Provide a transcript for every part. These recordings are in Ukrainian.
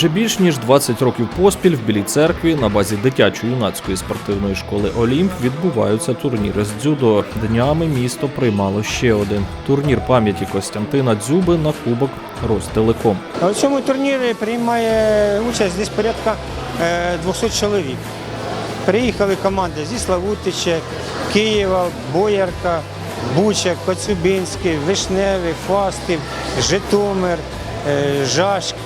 Вже більш ніж 20 років поспіль в Білій церкві на базі дитячо-юнацької спортивної школи Олімп відбуваються турніри з дзюдо. Днями місто приймало ще один турнір пам'яті Костянтина Дзюби на кубок Ростелеком. У цьому турнірі приймає участь десь порядка е, 200 чоловік. Приїхали команди зі Славутича, Києва, Боярка, Буча, Коцюбинський, Вишневий, Фастів, Житомир,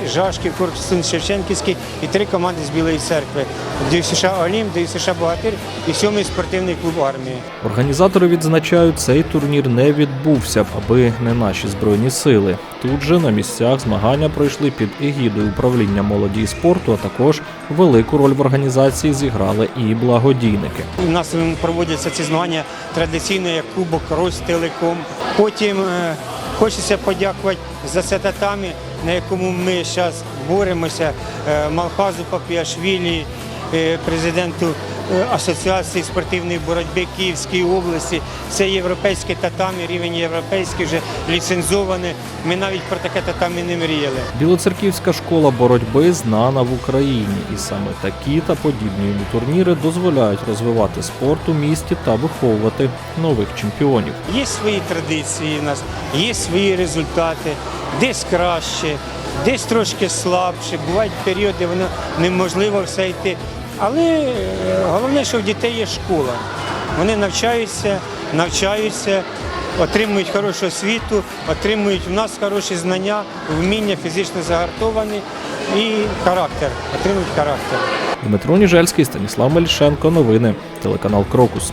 Жашків, Корпус Шевченківський і три команди з Білої церкви. ДЮСШ Олімп, ДЮСШ Богатир і сьомий спортивний клуб армії. Організатори відзначають, цей турнір не відбувся б, аби не наші збройні сили. Тут же на місцях змагання пройшли під егідою управління молоді і спорту, а також велику роль в організації зіграли і благодійники. У нас проводяться ці змагання традиційно як Кубок Ростелеком. Потім е, хочеться подякувати за це татамі, на якому ми зараз боремося, е, Малхазу Папіашвілі, е, президенту Асоціації спортивної боротьби Київської області. Це європейське татамі, рівень європейський вже ліцензоване. Ми навіть про таке татамі не мріяли. Білоцерківська школа боротьби знана в Україні, і саме такі та подібні йому турніри дозволяють розвивати спорт у місті та виховувати нових чемпіонів. Є свої традиції в нас, є свої результати, десь краще, десь трошки слабше. Бувають періоди, воно неможливо все йти. Але е, головне, що в дітей є школа. Вони навчаються, навчаються, отримують хорошу освіту, отримують в нас хороші знання, вміння фізично загартовані і характер, отримують характер. Дмитро Ніжельський, Станіслав Мельшенко. Новини. Телеканал Крокус.